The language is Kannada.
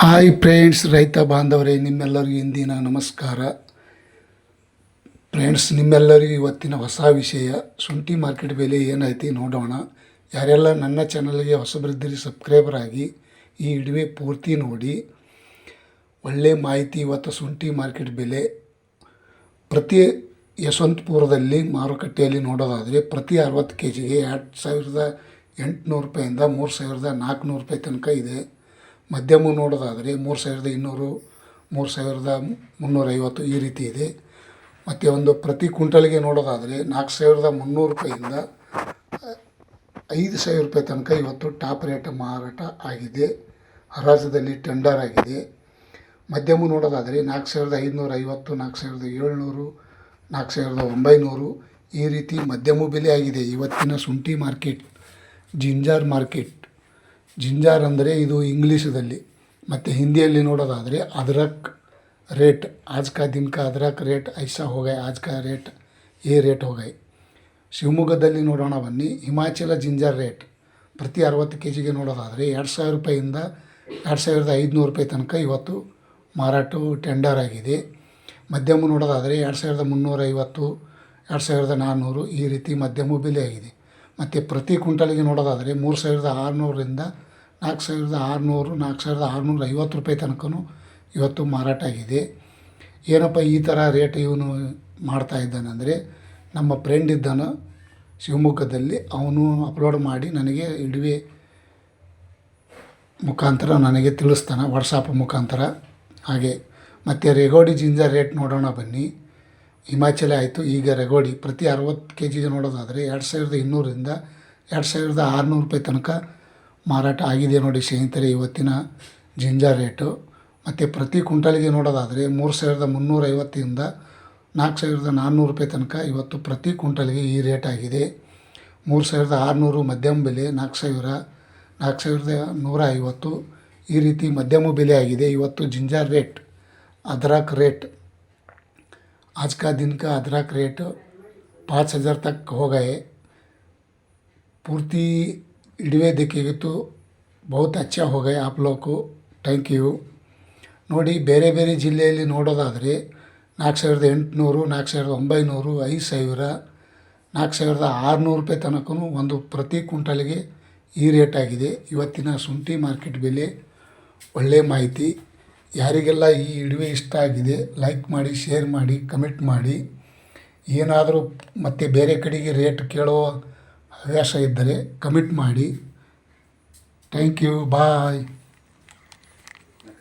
ಹಾಯ್ ಫ್ರೆಂಡ್ಸ್ ರೈತ ಬಾಂಧವರೇ, ನಿಮ್ಮೆಲ್ಲರಿಗೂ ಇಂದಿನ ನಮಸ್ಕಾರ. ಫ್ರೆಂಡ್ಸ್ ನಿಮ್ಮೆಲ್ಲರಿಗೂ ಇವತ್ತಿನ ಹೊಸ ವಿಷಯ. ಶುಂಠಿ ಮಾರ್ಕೆಟ್ ಬೆಲೆ ಏನೈತಿ ನೋಡೋಣ. ಯಾರೆಲ್ಲ ನನ್ನ ಚಾನಲ್ಗೆ ಹೊಸಬರಿದ್ದೀರಿ ಸಬ್ಸ್ಕ್ರೈಬರ್ ಆಗಿ ಈ ಇಡುವೆ ಪೂರ್ತಿ ನೋಡಿ. ಒಳ್ಳೆ ಮಾಹಿತಿ ಇವತ್ತು ಶುಂಠಿ ಮಾರ್ಕೆಟ್ ಬೆಲೆ. ಪ್ರತಿ ಯಶವಂತಪುರದಲ್ಲಿ ಮಾರುಕಟ್ಟೆಯಲ್ಲಿ ನೋಡೋದಾದರೆ ಪ್ರತಿ ಅರವತ್ತು ಕೆ ಜಿಗೆ ಎರಡು ಸಾವಿರದ ಎಂಟುನೂರು ರೂಪಾಯಿಂದ ಮೂರು ಸಾವಿರದ ನಾಲ್ಕುನೂರು ರೂಪಾಯಿ ತನಕ ಇದೆ. ಮಧ್ಯಮ ನೋಡೋದಾದರೆ ಮೂರು ಸಾವಿರದ ಇನ್ನೂರು, ಮೂರು ಸಾವಿರದ ಮುನ್ನೂರೈವತ್ತು ಈ ರೀತಿ ಇದೆ. ಮತ್ತು ಒಂದು ಪ್ರತಿ ಕ್ವಿಂಟಲ್ಗೆ ನೋಡೋದಾದರೆ ನಾಲ್ಕು ಸಾವಿರದ ಮುನ್ನೂರು ರೂಪಾಯಿಂದ ಐದು ಸಾವಿರ ರೂಪಾಯಿ ತನಕ ಇವತ್ತು ಟಾಪ್ ರೇಟ್ ಮಾರಾಟ ಆಗಿದೆ. ಹರಾಜದಲ್ಲಿ ಟೆಂಡರ್ ಆಗಿದೆ. ಮಧ್ಯಮ ನೋಡೋದಾದರೆ ನಾಲ್ಕು ಸಾವಿರದ ಐದುನೂರ ಐವತ್ತು ನಾಲ್ಕು ಸಾವಿರದ ಏಳ್ನೂರು, ನಾಲ್ಕು ಸಾವಿರದ ಒಂಬೈನೂರು ಈ ರೀತಿ ಮಧ್ಯಮ ಬೆಲೆ ಆಗಿದೆ. ಇವತ್ತಿನ ಶುಂಠಿ ಮಾರ್ಕೆಟ್, ಜಿಂಜಾರ್ ಮಾರ್ಕೆಟ್. ಜಿಂಜಾರ್ ಅಂದರೆ ಇದು ಇಂಗ್ಲೀಷದಲ್ಲಿ, ಮತ್ತು ಹಿಂದಿಯಲ್ಲಿ ನೋಡೋದಾದರೆ ಅದ್ರಕ್ ರೇಟ್ ಆಜ್ ಕಾ ಅದ್ರಕ್ ರೇಟ್ ಐಸಾ ಹೋಗಾಯ್ ಆಜ್ ರೇಟ್ ಏ ರೇಟ್ ಹೋಗಾಯ್ ಶಿವಮೊಗ್ಗದಲ್ಲಿ ನೋಡೋಣ ಬನ್ನಿ, ಹಿಮಾಚಲ ಜಿಂಜರ್ ರೇಟ್, ಪ್ರತಿ ಅರವತ್ತು ಕೆ ಜಿಗೆ ನೋಡೋದಾದರೆ ಎರಡು ಸಾವಿರ ರೂಪಾಯಿಂದ ಎರಡು ಸಾವಿರದ ಐದುನೂರು ರೂಪಾಯಿ ತನಕ ಇವತ್ತು ಮಾರಾಟ ಟೆಂಡರ್ ಆಗಿದೆ. ಮಧ್ಯಮ ನೋಡೋದಾದರೆ ಎರಡು ಸಾವಿರದ ಮುನ್ನೂರ ಐವತ್ತು, ಎರಡು ಸಾವಿರದ ನಾನ್ನೂರು ಈ ರೀತಿ ಮಧ್ಯಮ ಬೆಲೆ ಆಗಿದೆ. ಮತ್ತು ಪ್ರತಿ ಕ್ವಿಂಟಲಿಗೆ ನೋಡೋದಾದರೆ ಮೂರು ಸಾವಿರದ ಆರುನೂರರಿಂದ ನಾಲ್ಕು ಸಾವಿರದ ಆರುನೂರು, ನಾಲ್ಕು ಸಾವಿರದ ಆರುನೂರ ಐವತ್ತು ರೂಪಾಯಿ ತನಕನೂ ಇವತ್ತು ಮಾರಾಟ ಆಗಿದೆ. ಏನಪ್ಪ ಈ ಥರ ರೇಟ್ ಇವನು ಮಾಡ್ತಾ ಇದ್ದಾನೆಂದರೆ ನಮ್ಮ ಫ್ರೆಂಡ್ ಇದ್ದಾನ ಶಿವಮೊಗ್ಗದಲ್ಲಿ, ಅವನು ಅಪ್ಲೋಡ್ ಮಾಡಿ ನನಗೆ ಇಡುವೆ ಮುಖಾಂತರ ನನಗೆ ತಿಳಿಸ್ತಾನೆ ವಾಟ್ಸಾಪ್ ಮುಖಾಂತರ. ಹಾಗೆ, ಮತ್ತು ರೆಗೋಡಿ ಜಿಂಜರ್ ರೇಟ್ ನೋಡೋಣ ಬನ್ನಿ. ಹಿಮಾಚಲ ಆಯಿತು, ಈಗ ರೆಗೋಡಿ ಪ್ರತಿ ಅರವತ್ತು ಕೆ ಜಿಗೆ ನೋಡೋದಾದರೆ ಎರಡು ಸಾವಿರದ ಇನ್ನೂರಿಂದ ಎರಡು ಸಾವಿರದ ಆರುನೂರು ರೂಪಾಯಿ ತನಕ ಮಾರಾಟ ಆಗಿದೆ ನೋಡಿ ಸ್ನೇಹಿತರೆ ಇವತ್ತಿನ ಜಿಂಜರ್ ರೇಟು ಮತ್ತು ಪ್ರತಿ ಕ್ವಿಂಟಲ್ಗೆ ನೋಡೋದಾದರೆ ಮೂರು ಸಾವಿರದ ಮುನ್ನೂರೈವತ್ತಿಂದ ನಾಲ್ಕು ಸಾವಿರದ ನಾನ್ನೂರು ರೂಪಾಯಿ ತನಕ ಇವತ್ತು ಪ್ರತಿ ಕ್ವಿಂಟಲ್ಗೆ ಈ ರೇಟ್ ಆಗಿದೆ ಮೂರು ಸಾವಿರದ ಆರುನೂರು ಮಧ್ಯಮ ಬೆಲೆ ನಾಲ್ಕು ಸಾವಿರ ನಾಲ್ಕು ಸಾವಿರದ ನೂರ ಐವತ್ತು ಈ ರೀತಿ ಮಧ್ಯಮ ಬೆಲೆ ಆಗಿದೆ ಇವತ್ತು ಜಿಂಜರ್ ರೇಟ್ अदरक रेट आज का दिन का अदरक रेट पाँच हज़ार तक हो गए पूर्ति इडवे देखेंगे तो बहुत अच्छा हो गया आप लोग को ಥ್ಯಾಂಕ್ ಯು ನೋಡಿ ಬೇರೆ ಬೇರೆ ಜಿಲ್ಲೆಯಲ್ಲಿ ನೋಡೋದಾದರೆ ನಾಲ್ಕು ಸಾವಿರದ ಎಂಟುನೂರು ನಾಲ್ಕು ಸಾವಿರದ ಒಂಬೈನೂರು ಐದು ಸಾವಿರ ನಾಲ್ಕು ಸಾವಿರದ ಆರುನೂರು ರೂಪಾಯಿ ತನಕನೂ ಒಂದು ಪ್ರತಿ ಕ್ವಿಂಟಲ್ಗೆ ಈ ರೇಟ್ ಆಗಿದೆ ಇವತ್ತಿನ ಶುಂಠಿ ಮಾರ್ಕೆಟ್ ಬೆಲೆ ಒಳ್ಳೆಯ ಮಾಹಿತಿ ಯಾರಿಗೆಲ್ಲ ಈ ಇಡುವೆ ಇಷ್ಟ ಆಗಿದೆ ಲೈಕ್ ಮಾಡಿ ಶೇರ್ ಮಾಡಿ ಕಮೆಂಟ್ ಮಾಡಿ ಏನಾದರೂ ಮತ್ತೆ ಬೇರೆ ಕಡೆಗೆ ರೇಟ್ ಕೇಳೋ ಹವ್ಯಾಸ ಇದ್ದರೆ ಕಮೆಂಟ್ ಮಾಡಿ. Thank you bye